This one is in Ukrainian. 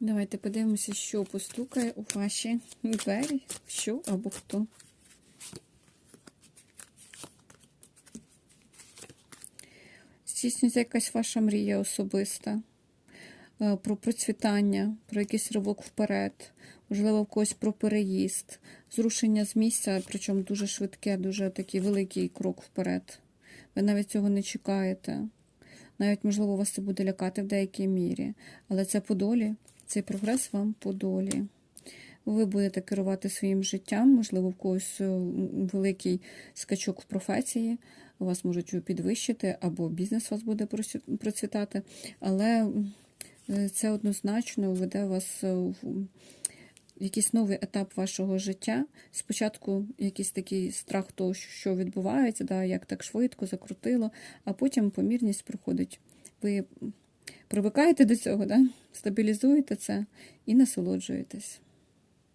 Давайте подивимося, що постукає у ваші двері, що або хто. Здійснюється якась ваша мрія особиста е, про процвітання, про якийсь ривок вперед, можливо, в когось про переїзд, зрушення з місця, причому дуже швидке, дуже такий великий крок вперед. Ви навіть цього не чекаєте. Навіть, можливо, вас це буде лякати в деякій мірі. Але це по долі, цей прогрес вам по долі. Ви будете керувати своїм життям, можливо, в когось е, великий скачок в професії, вас можуть підвищити, або бізнес вас буде процвітати. Але е, це однозначно веде вас е, в якийсь новий етап вашого життя. Спочатку якийсь такий страх того, що відбувається, да, як так швидко закрутило, а потім помірність приходить. Ви привикаєте до цього, да? стабілізуєте це і насолоджуєтесь.